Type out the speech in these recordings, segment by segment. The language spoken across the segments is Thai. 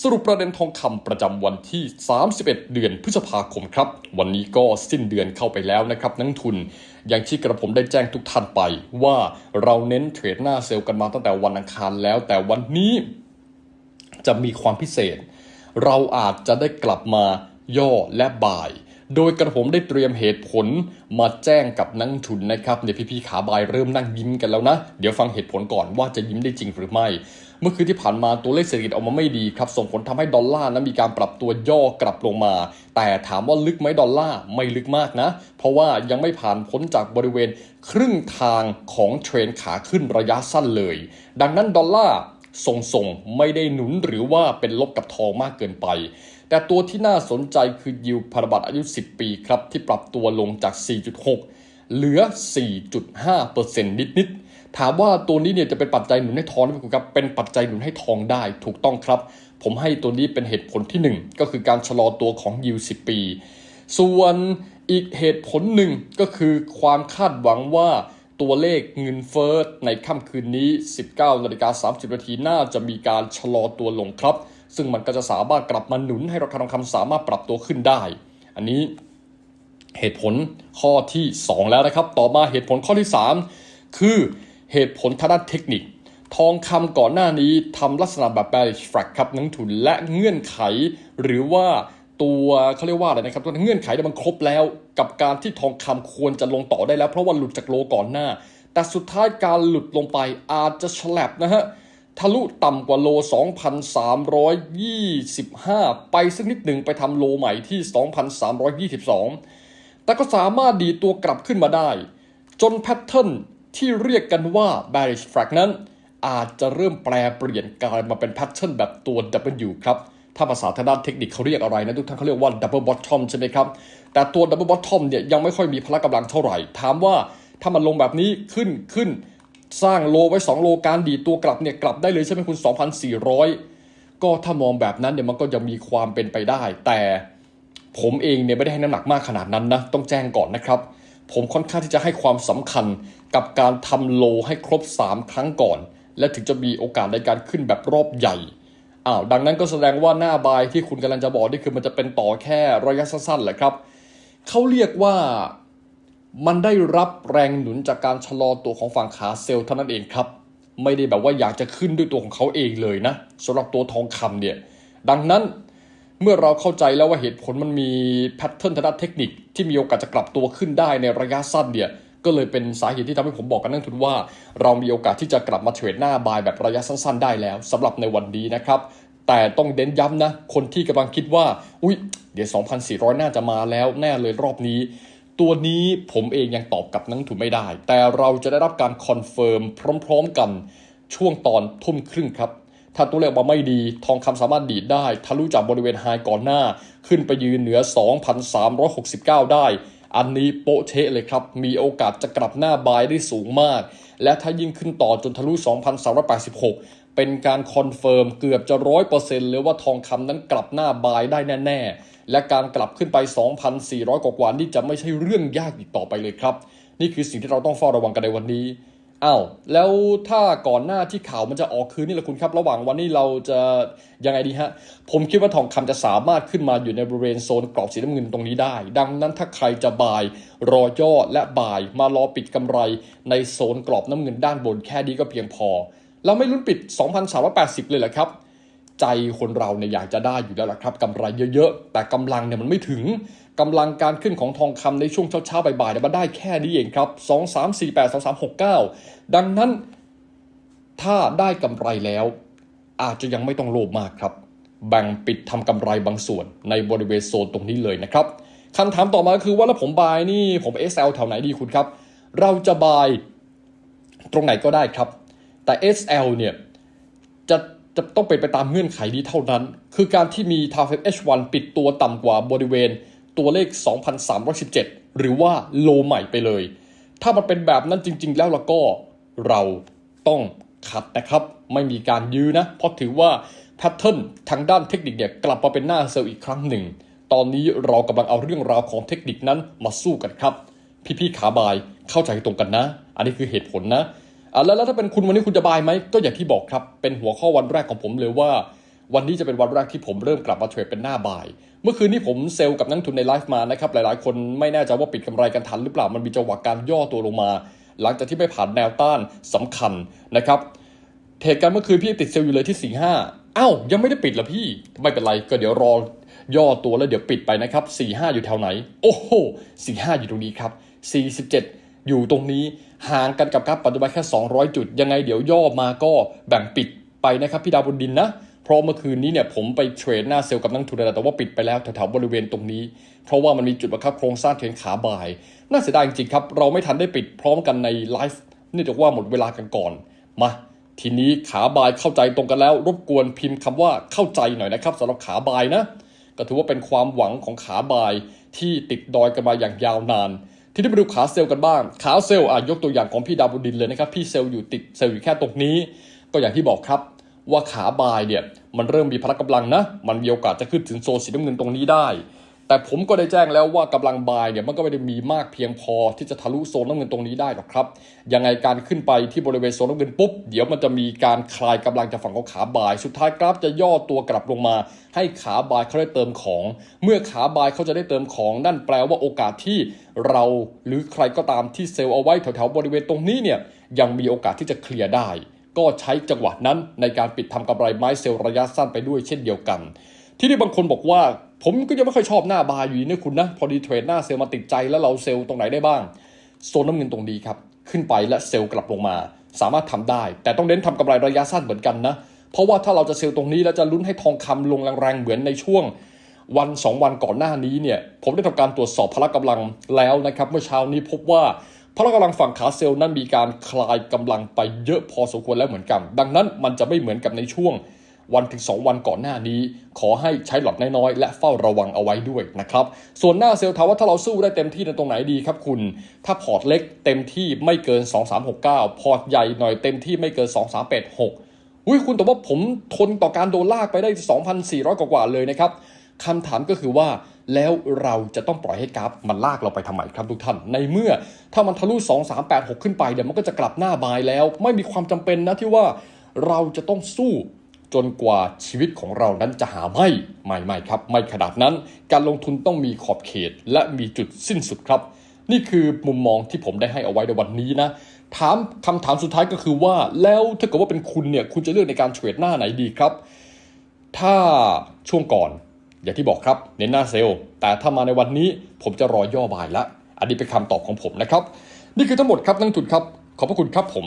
สรุปประเด็นทองคำประจำวันที่ 31 เดือนพฤษภาคมครับ วันนี้ก็สิ้นเดือนเข้าไปแล้วนะครับนักทุน อย่างที่กระผมได้แจ้งทุกท่านไป ว่าเราเน้นเทรดหน้าเซลล์กันมาตั้งแต่วันอังคารแล้ว แต่วันนี้จะมีความพิเศษ เราอาจจะได้กลับมาย่อและบ่าย โดยกระผมได้เตรียมเหตุผลมาแจ้งกับนักทุนนะครับเดี๋ยพี่ๆขาบายเริ่มนั่งยิ้มกันแล้วนะ เดี๋ยวฟังเหตุผลก่อนว่าจะยิ้มได้จริงหรือไม่ เมื่อคืนที่ผ่านมาตัวเลขเศรษฐกิจออกมาไม่ดีครับ ส่งผลทำให้ดอลลาร์นั้นมีการปรับตัวย่อกลับลงมา แต่ถามว่าลึกไหมดอลลาร์ไม่ลึกมากนะ เพราะว่ายังไม่ผ่านพ้นจากบริเวณครึ่งทางของเทรนขาขึ้นระยะสั้นเลย ดังนั้นดอลลาร์ส่งๆ ไม่ได้หนุนหรือว่าเป็นลบกับทองมากเกินไป แต่ตัวที่น่าสนใจคือยิวพันธบัตรอายุ 10 ปีครับ ที่ปรับตัวลงจาก 4.6 เหลือ 4.5%นิดๆ ถามว่าตัวนี้เนี่ยจะเป็นปัจจัยหนุนให้ทองไหมคุณครับเป็นปัจจัยหนุนให้ทองได้ถูกต้องครับ ผมให้ตัวนี้เป็นเหตุผลที่ 1 ก็คือการชะลอตัวของยิว10ปี ส่วนอีกเหตุผลหนึ่งก็คือความคาดหวังว่าตัวเลขเงินเฟ้อในค่ำคืนนี้ 19นาฬิกา30นาทีน่าจะมีการชะลอตัวลงครับ ซึ่งมันก็จะสามารถกลับมาหนุนให้ราคาทองคำสามารถปรับตัวขึ้นได้ อันนี้เหตุผลข้อที่ 2 แล้วนะครับ ต่อมาเหตุผลข้อที่ 3 คือ เหตุผลทางด้านเทคนิค ทองคำก่อนหน้านี้ทำลักษณะแบบ bearish flag ครับนักทุนและเงื่อนไข หรือว่าตัวเขาเรียกว่าอะไรนะครับตัวเงื่อนไขมันครบแล้ว กับการที่ทองคำควรจะลงต่อได้แล้ว เพราะว่าหลุดจากโลก่อนหน้า แต่สุดท้ายการหลุดลงไปอาจจะฉลับนะฮะทะลุต่ำกว่าโล 2,325 ไปสักนิดหนึ่งไปทำโลใหม่ที่ 2,322 แต่ก็สามารถดีตัวกลับขึ้นมาได้ จนแพทเทิร์น ที่เรียกกันว่า bearish flag นั้น อาจจะเริ่มแปลเปลี่ยนกลายมาเป็นแพทเทิร์นแบบตัว W ครับ ถ้าภาษาทางด้านเทคนิคเขาเรียกอะไรนะ ทุกท่านเขาเรียกว่า double bottom ใช่ไหมครับ แต่ตัว double bottom เนี่ยยังไม่ค่อยมีพละกำลังเท่าไหร่ ถามว่าถ้ามันลงแบบนี้ขึ้นขึ้นสร้างโลไว้ 2 โลการดีตัวกลับเนี่ยกลับได้เลยใช่ไหมคุณ 2,400 ก็ถ้ามองแบบนั้นเนี่ยมันก็จะมีความเป็นไปได้ แต่ผมเองเนี่ยไม่ได้ให้น้ำหนักมากขนาดนั้นนะ ต้องแจ้งก่อนนะครับ ผมค่อนข้างที่จะให้ความสำคัญ กับการทำโลให้ครบ 3 ครั้งก่อน และถึงจะมีโอกาสในการขึ้นแบบรอบใหญ่อ้าวดังนั้นก็แสดงว่าหน้าบายที่คุณกำลังจะบอกนี่คือมันจะเป็นต่อแค่ระยะสั้นๆแหละครับเขาเรียกว่ามันได้รับแรงหนุนจากการชะลอตัวของฝั่งขาเซลล์เท่านั้นเองครับ ไม่ได้แบบว่าอยากจะขึ้นด้วยตัวของเขาเองเลยนะสำหรับตัวทองคำเนี่ยดังนั้นเมื่อเราเข้าใจแล้วว่าเหตุผลมันมีแพทเทิร์นทางด้านเทคนิคที่มีโอกาสจะกลับตัวขึ้นได้ในระยะสั้นเนี่ย ก็เลยเป็นสาเหตุที่ทำให้ผมบอกกับนักทุนว่า เรามีโอกาสที่จะกลับมาเทรดหน้าบายแบบระยะสั้นๆ ได้แล้วสำหรับในวันนี้นะครับ แต่ต้องเน้นย้ำนะ คนที่กำลังคิดว่า อุ้ยเดี๋ยว 2,400 น่าจะมาแล้วแน่เลยรอบนี้ ตัวนี้ผมเองยังตอบกับนักทุนไม่ได้ แต่เราจะได้รับการคอนเฟิร์มพร้อมๆกันช่วงตอนทุ่มครึ่งครับถ้าตัวเลขมาไม่ดี ทองคำสามารถดีดได้ ทะลุจากบริเวณไฮก่อนหน้า ขึ้นไปยืนเหนือ 2,369 ได้ อันนี้โปะเทะเลยครับ มีโอกาสจะกลับหน้าบายได้สูงมาก และถ้ายิ่งขึ้นต่อจนทะลุ 2,386 เป็นการคอนเฟิร์มเกือบจะร้อยเปอร์เซ็นต์เลยว่าทองคำนั้นกลับหน้าบายได้แน่ ๆ และการกลับขึ้นไป 2,400 กว่าๆนี่จะไม่ใช่เรื่องยากอีกต่อไปเลยครับ นี่คือสิ่งที่เราต้องเฝ้าระวังกันในวันนี้ อ้าวแล้วถ้าก่อนหน้าที่ข่าวมันจะออกคืนนี่แหละคุณครับ ระหว่างวันนี้เราจะยังไงดีฮะ ผมคิดว่าทองคำจะสามารถขึ้นมาอยู่ในบริเวณโซนกรอบสีน้ำเงินตรงนี้ได้ ดังนั้นถ้าใครจะบายรอย่อและบายมารอปิดกำไรในโซนกรอบน้ำเงินด้านบนแค่นี้ก็เพียงพอ เราไม่ลุ้นปิด 2,380 เลยเหรอครับ ใจคนเราเนี่ยอยากจะได้อยู่แล้วล่ะครับกำไรเยอะๆ แต่กำลังเนี่ยมันไม่ถึงกำลังการขึ้นของทองคำในช่วงเช้าๆบ่ายๆเนี่ยมันได้แค่นี้เองครับ 2 3 4 8 2 3 6 9 ดังนั้นถ้าได้กำไรแล้ว อาจจะยังไม่ต้องโลภมากครับ แบ่งปิดทำกำไรบางส่วนในบริเวณโซนตรงนี้เลยนะครับคำถามต่อมาคือว่าแล้วผมบายนี่ผม SL แถวไหนดีคุณครับ เราจะบายตรงไหนก็ได้ครับ แต่ SL เนี่ยจะ จะต้องเป็นไปตามเงื่อนไขนี้เท่านั้น คือการที่มีทาวเฟ H1 ปิดตัวต่ำกว่าบริเวณตัวเลข 2,317 หรือว่าโลใหม่ไปเลย ถ้ามันเป็นแบบนั้นจริง ๆ แล้วแล้วก็เราต้องคัดนะครับ ไม่มีการยื้อนะ เพราะถือว่าแพทเทิร์นทางด้านเทคนิคเนี่ยกลับมาเป็นหน้าเซลล์อีกครั้งหนึ่ง ตอนนี้เรากำลังเอาเรื่องราวของเทคนิคนั้นมาสู้กันครับ พี่ๆขาบายเข้าใจตรงกันนะ อันนี้คือเหตุผลนะอะ แล้วแล้วถ้าเป็นคุณวันนี้คุณจะบายไหมก็อย่างที่บอกครับเป็นหัวข้อวันแรกของผมเลยว่า วันนี้จะเป็นวันแรกที่ผมเริ่มกลับมาเทรดเป็นหน้าบ่าย เมื่อคืนนี้ผมเซลล์กับนักทุนในไลฟ์มานะครับหลายๆ คนไม่แน่ใจว่าปิดกำไรกันทันหรือเปล่ามันมีจังหวะการย่อตัวลงมา หลังจากที่ไม่ผ่านแนวต้านสำคัญนะครับเทรดกันเมื่อคืนพี่ติดเซลล์อยู่เลยที่ 4 5อ้าวยังไม่ได้ปิดเหรอพี่ไม่เป็นไรก็เดี๋ยวรอย่อตัวแล้วเดี๋ยวปิดไปนะครับ4 5อยู่แถวไหน โอ้โห4 5อยู่ตรงนี้ครับ47 อยู่ตรงนี้ห่างกันกับกราฟปัจจุบันแค่ 200 จุด ยังไงเดี๋ยวย่อมาก็แบ่งปิดไปนะครับพี่ดาวบนดินนะ เพราะเมื่อคืนนี้เนี่ยผมไปเทรดหน้าเซลล์กับนักทุนแต่ว่าปิดไปแล้วแถวๆบริเวณตรงนี้ เพราะว่ามันมีจุดบังคับโครงสร้างเทรนขาบ่าย น่าเสียดายจริงๆครับเราไม่ทันได้ปิดพร้อมกันในไลฟ์เนื่องจากว่าหมดเวลากันก่อนมาทีนี้ขาบายเข้าใจตรงกันแล้ว รบกวนพิมพ์คำว่าเข้าใจหน่อยนะครับสำหรับขาบายนะก็ถือว่าเป็นความหวังของขาบายที่ติดดอยกันมาอย่างยาวนาน ทีนี้มาดูขาเซลล์กันบ้าง ขาเซลล์อะยกตัวอย่างของพี่ดาวบดินเลยนะครับ พี่เซลล์อยู่ติดเซลล์อยู่แค่ตรงนี้ ก็อย่างที่บอกครับว่าขาบายเนี่ยมันเริ่มมีพละกำลังนะ มันมีโอกาสจะขึ้นถึงโซนสีน้ำเงินตรงนี้ได้ แต่ผมก็ได้แจ้งแล้วว่ากำลังบายเนี่ยมันก็ไม่ได้มีมากเพียงพอที่จะทะลุโซนน้ำเงินตรงนี้ได้หรอกครับ ยังไงการขึ้นไปที่บริเวณโซนน้ำเงินปุ๊บ เดี๋ยวมันจะมีการคลายกำลังจากฝั่งของขาบาย สุดท้ายกราฟจะย่อตัวกลับลงมา ให้ขาบายเขาได้เติมของ เมื่อขาบายเขาจะได้เติมของ นั่นแปลว่าโอกาสที่เราหรือใครก็ตามที่เซลล์เอาไว้แถวๆบริเวณตรงนี้เนี่ยยังมีโอกาสที่จะเคลียร์ได้ ก็ใช้จังหวะนั้นในการปิดทำกำไรไม้เซลล์ระยะสั้นไปด้วยเช่นเดียวกัน ที่นี่บางคนบอกว่า ผมก็ยังไม่ค่อยชอบหน้าบาร์อยู่ดีนะคุณนะ พอดีเทรดหน้าเซลล์มาติดใจแล้วเราเซลล์ตรงไหนได้บ้างโซนน้ำเงินตรงนี้ครับ ขึ้นไปและเซลล์กลับลงมา สามารถทำได้ แต่ต้องเน้นทำกำไรระยะสั้นเหมือนกันนะเพราะว่าถ้าเราจะเซลล์ตรงนี้แล้วจะลุ้นให้ทองคำลงแรงๆเหมือนในช่วงวัน 2 วันก่อนหน้านี้เนี่ยผมได้ทำการตรวจสอบพละกำลังแล้วนะครับ เมื่อเช้านี้พบว่าพละกำลังฝั่งขาเซลล์นั้นมีการคลายกำลังไปเยอะพอสมควรแล้วเหมือนกัน ดังนั้นมันจะไม่เหมือนกับในช่วง วันถึง 2 วันก่อนหน้านี้ ขอให้ใช้หลอดน้อยๆ และเฝ้าระวังเอาไว้ด้วยนะครับ ส่วนหน้าเซลล์ถามว่าถ้าเราสู้ได้เต็มที่ในตรงไหนดีครับคุณ ถ้าพอร์ตเล็กเต็มที่ไม่เกิน 2369 พอร์ตใหญ่หน่อยเต็มที่ไม่เกิน 2386อุ้ยคุณแต่ว่าผมทนต่อการโดนลากไปได้ 2,400 กว่าเลยนะครับคำถามก็คือว่าแล้วเราจะต้องปล่อยให้กราฟมันลากเราไปทำไมครับทุกท่าน ในเมื่อถ้ามันทะลุ 2386 ขึ้นไปเดี๋ยวมันก็จะกลับหน้าบายแล้ว ไม่มีความจำเป็นนะที่ว่าเราจะต้องสู้ จนกว่าชีวิตของเรานั้นจะหาไม่ไม่ไม่ครับ ไม่ขนาดนั้น การลงทุนต้องมีขอบเขตและมีจุดสิ้นสุดครับ นี่คือมุมมองที่ผมได้ให้เอาไว้ในวันนี้นะ ถามคำถามสุดท้ายก็คือว่าแล้วถ้าเกิดว่าเป็นคุณเนี่ยคุณจะเลือกในการเทรดหน้าไหนดีครับ ถ้าช่วงก่อน อย่างที่บอกครับเน้นหน้าเซลล์แต่ถ้ามาในวันนี้ผมจะรอย่อบายละอันนี้เป็นคำตอบของผมนะครับ นี่คือทั้งหมดครับนักลงทุนครับ ขอบพระคุณครับผม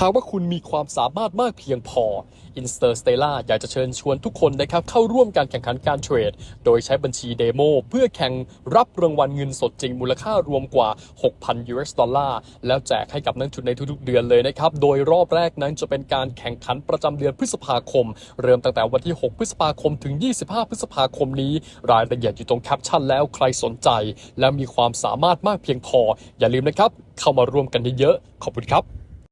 หากว่าคุณมีความสามารถมากเพียงพอ Interstellar อยากจะเชิญชวนทุกคนนะครับเข้าร่วมการแข่งขันการเทรด โดยใช้บัญชีเดโมเพื่อแข่งรับรางวัลเงินสดจริงมูลค่ารวมกว่า 6,000 US ดอลลาร์แล้วแจกให้กับนักทุนในทุกๆเดือนเลยนะครับ โดยรอบแรกนั้นจะเป็นการแข่งขันประจำเดือนพฤษภาคม เริ่มตั้งแต่วันที่ 6 พฤษภาคมถึง 25 พฤษภาคมนี้ รายละเอียดอยู่ตรงแคปชั่นแล้วใครสนใจ และมีความสามารถมากเพียงพอ อย่าลืมนะครับ เข้ามาร่วมกันเยอะๆขอบคุณครับ